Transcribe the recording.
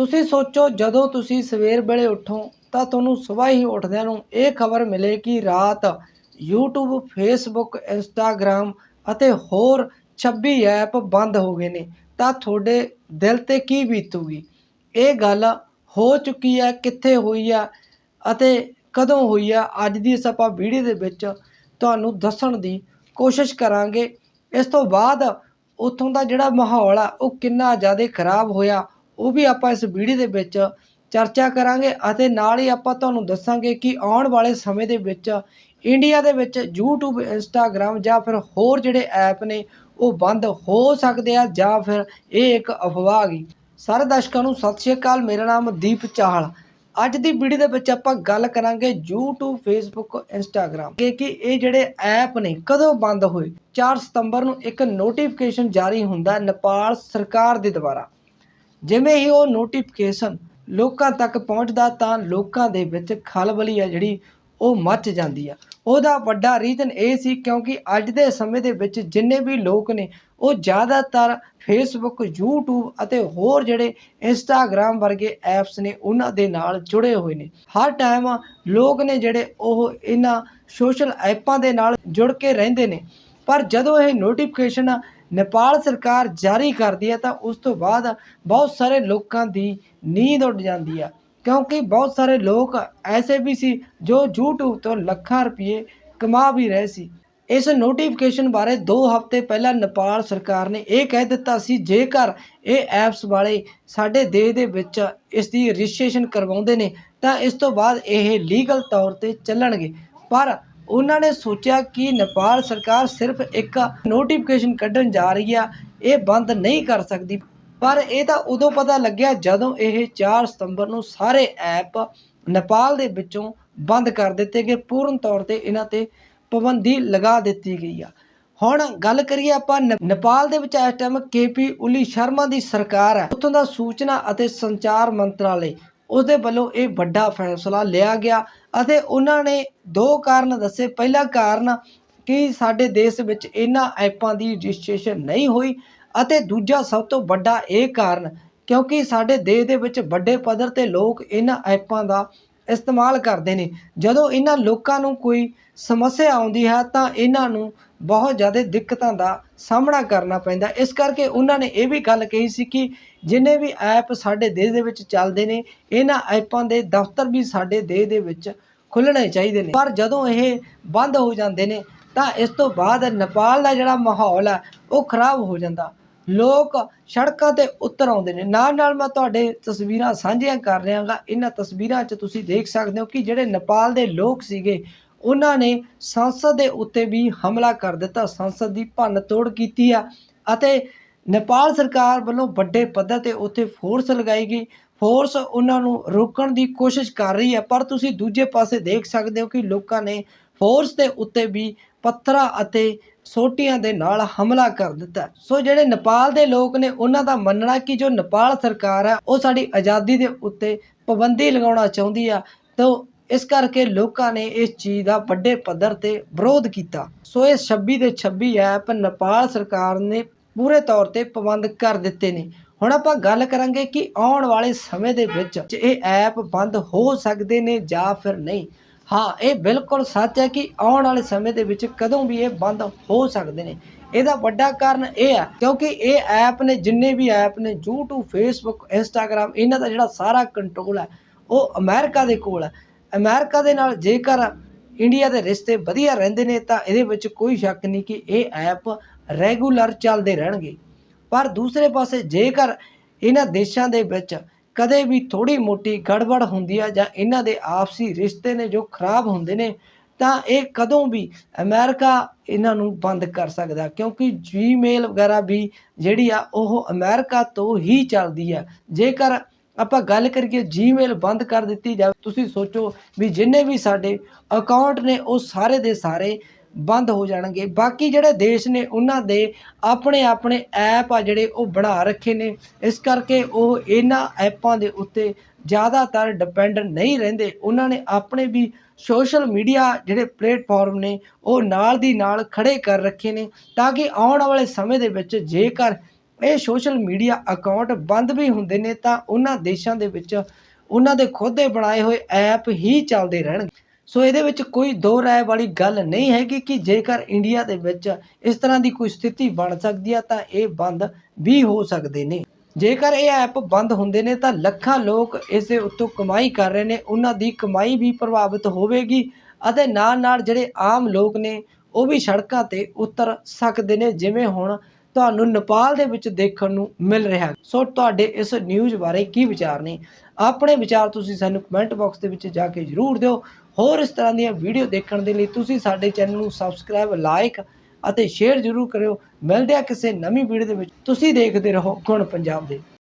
ਤੁਸੀਂ ਸੋਚੋ, ਜਦੋਂ ਤੁਸੀਂ ਸਵੇਰ ਵੇਲੇ ਉੱਠੋ, ਤਾਂ ਤੁਹਾਨੂੰ ਸਵੇਰ ਹੀ ਉੱਠਦਿਆਂ ਨੂੰ ਇਹ ਖਬਰ ਮਿਲੇ ਕਿ ਰਾਤ YouTube, Facebook, Instagram ਅਤੇ ਹੋਰ 26 ਐਪ ਬੰਦ ਹੋ ਗਏ ਨੇ, ਤਾਂ ਤੁਹਾਡੇ ਦਿਲ ਤੇ ਕੀ ਬੀਤੂਗੀ? ਇਹ ਗੱਲ ਹੋ ਚੁੱਕੀ ਹੈ, ਕਿੱਥੇ ਹੋਈ ਆ ਅਤੇ ਕਦੋਂ ਹੋਈ ਆ? ਅੱਜ ਦੀ ਇਸ ਆਪਾਂ ਵੀਡੀਓ ਦੇ ਵਿੱਚ ਤੁਹਾਨੂੰ ਦੱਸਣ ਦੀ ਕੋਸ਼ਿਸ਼ ਕਰਾਂਗੇ। ਇਸ ਤੋਂ ਬਾਅਦ ਉੱਥੋਂ ਦਾ ਜਿਹੜਾ ਮਾਹੌਲ ਆ, ਉਹ ਕਿੰਨਾ ਜ਼ਿਆਦਾ ਖਰਾਬ ਹੋਇਆ ਉਹ ਵੀ ਆਪਾਂ ਇਸ ਵੀਡੀਓ ਦੇ ਵਿੱਚ ਚਰਚਾ ਕਰਾਂਗੇ ਅਤੇ ਨਾਲ ਹੀ ਆਪਾਂ ਤੁਹਾਨੂੰ ਦੱਸਾਂਗੇ ਕਿ ਆਉਣ ਵਾਲੇ ਸਮੇਂ ਦੇ ਵਿੱਚ ਇੰਡੀਆ ਦੇ ਵਿੱਚ YouTube, Instagram ਜਾਂ ਫਿਰ ਹੋਰ ਜਿਹੜੇ ਐਪ ਨੇ, ਉਹ ਬੰਦ ਹੋ ਸਕਦੇ ਆ ਜਾਂ ਫਿਰ ਇਹ ਇੱਕ ਅਫਵਾਹ ਗਈ। ਸਾਰੇ ਦਰਸ਼ਕਾਂ ਨੂੰ ਸਤਿ ਸ਼੍ਰੀ ਅਕਾਲ, ਮੇਰਾ ਨਾਮ ਦੀਪ ਚਾਹਲ। ਅੱਜ ਦੀ ਵੀਡੀਓ ਦੇ ਵਿੱਚ ਆਪਾਂ ਗੱਲ ਕਰਾਂਗੇ YouTube, Facebook, Instagram ਕਿ ਕਿ ਇਹ ਜਿਹੜੇ ਐਪ ਨੇ, ਕਦੋਂ ਬੰਦ ਹੋਏ? 4 ਸਤੰਬਰ ਨੂੰ ਇੱਕ ਨੋਟੀਫਿਕੇਸ਼ਨ ਜਾਰੀ ਹੁੰਦਾ ਨੇਪਾਲ ਸਰਕਾਰ ਦੇ ਦੁਆਰਾ। ਜਿਵੇਂ ਹੀ ਉਹ ਨੋਟੀਫਿਕੇਸ਼ਨ ਲੋਕਾਂ ਤੱਕ ਪਹੁੰਚਦਾ ਤਾਂ ਲੋਕਾਂ ਦੇ ਵਿੱਚ ਖਲਬਲੀ ਆ ਜਿਹੜੀ ਉਹ ਮੱਚ ਜਾਂਦੀ ਆ। ਉਹਦਾ ਵੱਡਾ ਰੀਜ਼ਨ ਇਹ ਸੀ ਕਿਉਂਕਿ ਅੱਜ ਦੇ ਸਮੇਂ ਦੇ ਵਿੱਚ ਜਿੰਨੇ ਵੀ ਲੋਕ ਨੇ, ਉਹ ਜ਼ਿਆਦਾਤਰ ਫੇਸਬੁੱਕ YouTube ਅਤੇ ਹੋਰ ਜਿਹੜੇ ਇੰਸਟਾਗ੍ਰam ਵਰਗੇ ਐਪਸ ਨੇ, ਉਹਨਾਂ ਦੇ ਨਾਲ ਜੁੜੇ ਹੋਏ ਨੇ। ਹਰ ਟਾਈਮ ਲੋਕ ਨੇ ਜਿਹੜੇ ਉਹ ਇਹਨਾਂ ਸੋਸ਼ਲ ਐਪਾਂ ਦੇ ਨਾਲ ਜੁੜ ਕੇ ਰਹਿੰਦੇ ਨੇ। ਪਰ ਜਦੋਂ ਇਹ ਨੋਟੀਫਿਕੇਸ਼ਨ ਨੇਪਾਲ ਸਰਕਾਰ ਜਾਰੀ ਕਰਦੀ ਹੈ ਤਾਂ ਉਸ ਤੋਂ ਬਾਅਦ ਬਹੁਤ ਸਾਰੇ ਲੋਕਾਂ ਦੀ ਨੀਂਦ ਉੱਡ ਜਾਂਦੀ ਆ ਕਿਉਂਕਿ ਬਹੁਤ ਸਾਰੇ ਲੋਕ ਐਸੇ ਵੀ ਸੀ ਜੋ YouTube ਤੋਂ ਲੱਖਾਂ ਰੁਪਏ ਕਮਾ ਵੀ ਰਹੇ ਸੀ। ਇਸ ਨੋਟੀਫਿਕੇਸ਼ਨ ਬਾਰੇ 2 ਹਫ਼ਤੇ ਪਹਿਲਾਂ ਨੇਪਾਲ ਸਰਕਾਰ ਨੇ ਇਹ ਕਹਿ ਦਿੱਤਾ ਸੀ, ਜੇਕਰ ਇਹ ਐਪਸ ਵਾਲੇ ਸਾਡੇ ਦੇਸ਼ ਦੇ ਵਿੱਚ ਇਸ ਦੀ ਰਜਿਸਟ੍ਰੇਸ਼ਨ ਕਰਵਾਉਂਦੇ ਨੇ, ਤਾਂ ਇਸ ਤੋਂ ਬਾਅਦ ਇਹ ਲੀਗਲ ਤੌਰ ਤੇ ਚੱਲਣਗੇ। ਪਰ ਉਹਨਾਂ ਨੇ ਸੋਚਿਆ ਕਿ ਨੇਪਾਲ ਸਰਕਾਰ ਸਿਰਫ ਇੱਕ ਨੋਟੀਫਿਕੇਸ਼ਨ ਕੱਢਣ ਜਾ ਰਹੀ ਆ, ਇਹ ਬੰਦ ਨਹੀਂ ਕਰ ਸਕਦੀ। ਪਰ ਇਹ ਤਾਂ ਉਦੋਂ ਪਤਾ ਲੱਗਿਆ ਜਦੋਂ ਇਹ 4 ਸਤੰਬਰ ਨੂੰ ਸਾਰੇ ਐਪ ਨੇਪਾਲ ਦੇ ਵਿੱਚੋਂ ਬੰਦ ਕਰ ਦਿੱਤੇ ਗਏ। ਪੂਰਨ ਤੌਰ ਤੇ ਇਹਨਾਂ ਤੇ ਪਾਬੰਦੀ ਲਗਾ ਦਿੱਤੀ ਗਈ ਆ। ਹੁਣ ਗੱਲ ਕਰੀਏ ਆਪਾਂ ਨੇਪਾਲ ਦੇ ਵਿੱਚ ਇਸ ਟਾਈਮ ਕੇਪੀ ਉਲੀ ਸ਼ਰਮਾ ਦੀ ਸਰਕਾਰ ਹੈ ਉੱਥੋਂ ਦਾ ਸੂਚਨਾ ਅਤੇ ਸੰਚਾਰ ਮੰਤਰਾਲੇ ਉਹਦੇ ਵੱਲੋਂ ਇਹ ਵੱਡਾ ਫੈਸਲਾ ਲਿਆ ਗਿਆ ਅਤੇ ਉਹਨਾਂ ਨੇ ਦੋ ਕਾਰਨ ਦੱਸੇ। ਪਹਿਲਾ ਕਾਰਨ ਕਿ ਸਾਡੇ ਦੇਸ਼ ਵਿੱਚ ਇਹਨਾਂ ਐਪਾਂ ਦੀ ਰਜਿਸਟ੍ਰੇਸ਼ਨ ਨਹੀਂ ਹੋਈ ਅਤੇ ਦੂਜਾ ਸਭ ਤੋਂ ਵੱਡਾ ਇਹ ਕਾਰਨ ਕਿਉਂਕਿ ਸਾਡੇ ਦੇਸ਼ ਦੇ ਵਿੱਚ ਵੱਡੇ ਪੱਧਰ ਤੇ ਲੋਕ ਇਹਨਾਂ ਐਪਾਂ ਦਾ ਇਸਤੇਮਾਲ ਕਰਦੇ ਨੇ। ਜਦੋਂ ਇਹਨਾਂ ਲੋਕਾਂ ਨੂੰ ਕੋਈ ਸਮੱਸਿਆ ਆਉਂਦੀ ਹੈ ਤਾਂ ਇਹਨਾਂ ਨੂੰ ਬਹੁਤ ਜ਼ਿਆਦਾ ਦਿੱਕਤਾਂ ਦਾ ਸਾਹਮਣਾ ਕਰਨਾ ਪੈਂਦਾ। ਇਸ ਕਰਕੇ ਉਹਨਾਂ ਨੇ ਇਹ ਵੀ ਗੱਲ ਕਹੀ ਸੀ ਕਿ ਜਿੰਨੇ ਵੀ ਐਪ ਸਾਡੇ ਦੇਸ਼ ਦੇ ਵਿੱਚ ਚੱਲਦੇ ਨੇ, ਇਹਨਾਂ ਐਪਾਂ ਦੇ ਦਫ਼ਤਰ ਵੀ ਸਾਡੇ ਦੇਸ਼ ਦੇ ਵਿੱਚ ਖੁੱਲ੍ਹਣੇ ਚਾਹੀਦੇ ਨੇ। ਪਰ ਜਦੋਂ ਇਹ ਬੰਦ ਹੋ ਜਾਂਦੇ ਨੇ, ਤਾਂ ਇਸ ਤੋਂ ਬਾਅਦ ਨੇਪਾਲ ਦਾ ਜਿਹੜਾ ਮਾਹੌਲ ਹੈ ਉਹ ਖਰਾਬ ਹੋ ਜਾਂਦਾ। ਲੋਕ ਸੜਕਾਂ ਤੇ ਉਤਰ ਆਉਂਦੇ ਨੇ। ਨਾਲ ਨਾਲ ਮੈਂ ਤੁਹਾਡੇ ਤਸਵੀਰਾਂ ਸਾਂਝੀਆਂ ਕਰ ਰਿਹਾ ਗਾ ਇਹਨਾਂ ਤਸਵੀਰਾਂ 'ਚ ਤੁਸੀਂ ਦੇਖ ਸਕਦੇ ਹੋ ਕਿ ਜਿਹੜੇ ਨੇਪਾਲ ਦੇ ਲੋਕ ਸੀਗੇ ਉਹਨਾਂ ਨੇ ਸੰਸਦ ਦੇ ਉੱਤੇ ਵੀ ਹਮਲਾ ਕਰ ਦਿੱਤਾ, ਸੰਸਦ ਦੀ ਭੰਨ ਤੋੜ ਕੀਤੀ ਆ ਅਤੇ ਨੇਪਾਲ ਸਰਕਾਰ ਵੱਲੋਂ ਵੱਡੇ ਪੱਧਰ ਤੇ ਉੱਥੇ ਫੋਰਸ ਲਗਾਈ ਗਈ। ਫੋਰਸ ਉਹਨਾਂ ਨੂੰ ਰੋਕਣ ਦੀ ਕੋਸ਼ਿਸ਼ ਕਰ ਰਹੀ ਹੈ, ਪਰ ਤੁਸੀਂ ਦੂਜੇ ਪਾਸੇ ਦੇਖ ਸਕਦੇ ਹੋ ਕਿ ਲੋਕਾਂ ਨੇ ਫੋਰਸ ਦੇ ਉੱਤੇ ਵੀ ਪੱਥਰਾਂ ਅਤੇ ਸੋਟੀਆਂ ਦੇ ਨਾਲ ਹਮਲਾ ਕਰ ਦਿੱਤਾ। ਸੋ ਜਿਹੜੇ ਨੇਪਾਲ ਦੇ ਲੋਕ ਨੇ, ਉਹਨਾਂ ਦਾ ਮੰਨਣਾ ਕਿ ਜੋ ਨੇਪਾਲ ਸਰਕਾਰ ਹੈ ਉਹ ਸਾਡੀ ਆਜ਼ਾਦੀ ਦੇ ਉੱਤੇ ਪਾਬੰਦੀ ਲਗਾਉਣਾ ਚਾਹੁੰਦੀ ਆ, ਤਾਂ ਇਸ ਕਰਕੇ ਲੋਕਾਂ ਨੇ ਇਸ ਚੀਜ਼ ਦਾ ਵੱਡੇ ਪੱਧਰ ਤੇ ਵਿਰੋਧ ਕੀਤਾ। ਸੋ ਇਹ 26 ਦੇ 26 ਐਪ ਨੇਪਾਲ ਸਰਕਾਰ ਨੇ ਪੂਰੇ ਤੌਰ ਤੇ ਪਾਬੰਦ ਕਰ ਦਿੱਤੇ ਨੇ। ਹੁਣ ਆਪਾਂ ਗੱਲ ਕਰਾਂਗੇ ਕਿ ਆਉਣ ਵਾਲੇ ਸਮੇਂ ਦੇ ਵਿੱਚ ਇਹ ਐਪ ਬੰਦ ਹੋ ਸਕਦੇ ਨੇ ਜਾਂ ਫਿਰ ਨਹੀਂ। ਹਾਂ, ਇਹ ਬਿਲਕੁਲ ਸੱਚ ਹੈ ਕਿ ਆਉਣ ਵਾਲੇ ਸਮੇਂ ਦੇ ਵਿੱਚ ਕਦੋਂ ਵੀ ਇਹ ਬੰਦ ਹੋ ਸਕਦੇ ਨੇ। ਇਹਦਾ ਵੱਡਾ ਕਾਰਨ ਇਹ ਹੈ, ਕਿਉਂਕਿ ਇਹ ਐਪ ਨੇ, ਜਿੰਨੇ ਵੀ ਐਪ ਨੇ, YouTube, Facebook, Instagram, ਇਹਨਾਂ ਦਾ ਜਿਹੜਾ ਸਾਰਾ ਕੰਟਰੋਲ ਹੈ, ਉਹ ਅਮਰੀਕਾ ਦੇ ਕੋਲ ਹੈ। ਅਮਰੀਕਾ ਦੇ ਨਾਲ ਜੇਕਰ ਇੰਡੀਆ ਦੇ ਰਿਸ਼ਤੇ ਵਧੀਆ ਰਹਿੰਦੇ ਨੇ, ਤਾਂ ਇਹਦੇ ਵਿੱਚ ਕੋਈ ਸ਼ੱਕ ਨਹੀਂ ਕਿ ਇਹ ਐਪ ਰੈਗੂਲਰ ਚੱਲਦੇ ਰਹਿਣਗੇ। ਪਰ ਦੂਸਰੇ ਪਾਸੇ ਜੇਕਰ ਇਹਨਾਂ ਦੇਸ਼ਾਂ ਦੇ ਵਿੱਚ ਕਦੇ ਵੀ ਥੋੜੀ ਮੋਟੀ ਗੜਬੜ ਹੁੰਦੀ ਆ ਜਾਂ ਇਹਨਾਂ ਦੇ ਆਪਸੀ ਰਿਸ਼ਤੇ ਨੇ ਜੋ ਖਰਾਬ ਹੁੰਦੇ ਨੇ, ਤਾਂ ਇਹ ਕਦੋਂ ਵੀ ਅਮਰੀਕਾ ਇਹਨਾਂ ਨੂੰ ਬੰਦ ਕਰ ਸਕਦਾ, ਕਿਉਂਕਿ ਜੀਮੇਲ ਵਗੈਰਾ ਵੀ ਜਿਹੜੀ ਆ ਉਹ ਅਮਰੀਕਾ ਤੋਂ ਹੀ ਚੱਲਦੀ ਆ। ਜੇਕਰ ਆਪਾਂ ਗੱਲ ਕਰੀਏ ਜੀਮੇਲ ਬੰਦ ਕਰ ਦਿੱਤੀ ਜਾਵੇ, ਤੁਸੀਂ ਸੋਚੋ ਵੀ ਜਿੰਨੇ ਵੀ ਸਾਡੇ ਅਕਾਊਂਟ ਨੇ ਉਹ ਸਾਰੇ ਦੇ ਸਾਰੇ ਬੰਦ ਹੋ ਜਾਣਗੇ। ਬਾਕੀ ਜਿਹੜੇ ਦੇਸ਼ ਨੇ, ਉਹਨਾਂ ਦੇ ਆਪਣੇ ਆਪਣੇ ਐਪ ਆ ਜਿਹੜੇ ਉਹ ਬਣਾ ਰੱਖੇ ਨੇ। ਇਸ ਕਰਕੇ ਉਹ ਇਹਨਾਂ ਐਪਾਂ ਦੇ ਉੱਤੇ ਜ਼ਿਆਦਾਤਰ ਡਿਪੈਂਡ ਨਹੀਂ ਰਹਿੰਦੇ। ਉਹਨਾਂ ਨੇ ਆਪਣੇ ਵੀ ਸੋਸ਼ਲ ਮੀਡੀਆ ਜਿਹੜੇ ਪਲੇਟਫਾਰਮ ਨੇ, ਉਹ ਨਾਲ ਦੀ ਨਾਲ ਖੜੇ ਕਰ ਰੱਖੇ ਨੇ, ਤਾਂ ਕਿ ਆਉਣ ਵਾਲੇ ਸਮੇਂ ਦੇ ਵਿੱਚ ਜੇਕਰ ਇਹ ਸੋਸ਼ਲ ਮੀਡੀਆ ਅਕਾਊਂਟ ਬੰਦ ਵੀ ਹੁੰਦੇ ਨੇ ਤਾਂ ਉਹਨਾਂ ਦੇਸ਼ਾਂ ਦੇ ਵਿੱਚ ਉਹਨਾਂ ਦੇ ਖੁਦ ਦੇ ਬਣਾਏ ਹੋਏ ਐਪ ਹੀ ਚੱਲਦੇ ਰਹਿਣਗੇ। ਸੋ ਇਹਦੇ ਵਿੱਚ ਕੋਈ ਦੋ ਰਾਏ ਵਾਲੀ ਗੱਲ ਨਹੀਂ ਹੈਗੀ ਕਿ ਜੇਕਰ ਇੰਡੀਆ ਦੇ ਵਿੱਚ ਇਸ ਤਰ੍ਹਾਂ ਦੀ ਕੋਈ ਸਥਿਤੀ ਬਣ ਸਕਦੀ ਆ ਤਾਂ ਇਹ ਬੰਦ ਵੀ ਹੋ ਸਕਦੇ ਨੇ। ਜੇਕਰ ਇਹ ਐਪ ਬੰਦ ਹੁੰਦੇ ਨੇ ਤਾਂ ਲੱਖਾਂ ਲੋਕ ਇਸ ਦੇ ਉੱਤੋਂ ਕਮਾਈ ਕਰ ਰਹੇ ਨੇ, ਉਹਨਾਂ ਦੀ ਕਮਾਈ ਵੀ ਪ੍ਰਭਾਵਿਤ ਹੋਵੇਗੀ ਅਤੇ ਨਾਲ ਨਾਲ ਜਿਹੜੇ ਆਮ ਲੋਕ ਨੇ, ਉਹ ਵੀ ਸੜਕਾਂ ਤੇ ਉਤਰ ਸਕਦੇ ਨੇ, ਜਿਵੇਂ ਹੁਣ ਤੁਹਾਨੂੰ ਨੇਪਾਲ ਦੇ ਵਿੱਚ ਦੇਖਣ ਨੂੰ ਮਿਲ ਰਿਹਾ ਹੈ। ਸੋ ਤੁਹਾਡੇ ਇਸ ਨਿਊਜ਼ ਬਾਰੇ ਕੀ ਵਿਚਾਰ ਨੇ? ਆਪਣੇ ਵਿਚਾਰ ਤੁਸੀਂ ਸਾਨੂੰ ਕਮੈਂਟ ਬਾਕਸ ਦੇ ਵਿੱਚ ਜਾ ਕੇ ਜ਼ਰੂਰ ਦਿਓ। ਹੋਰ ਇਸ ਤਰ੍ਹਾਂ ਦੀਆਂ ਵੀਡੀਓ ਦੇਖਣ ਦੇ ਲਈ ਤੁਸੀਂ ਸਾਡੇ ਚੈਨਲ ਨੂੰ ਸਬਸਕ੍ਰਾਈਬ ਲਾਈਕ ਅਤੇ ਸ਼ੇਅਰ ਜ਼ਰੂਰ ਕਰਿਓ। ਮਿਲਦੇ ਆ ਕਿਸੇ ਨਵੀਂ ਵੀਡੀਓ ਦੇ ਵਿੱਚ। ਤੁਸੀਂ ਦੇਖਦੇ ਰਹੋ ਗੁਣ ਪੰਜਾਬ ਦੇ।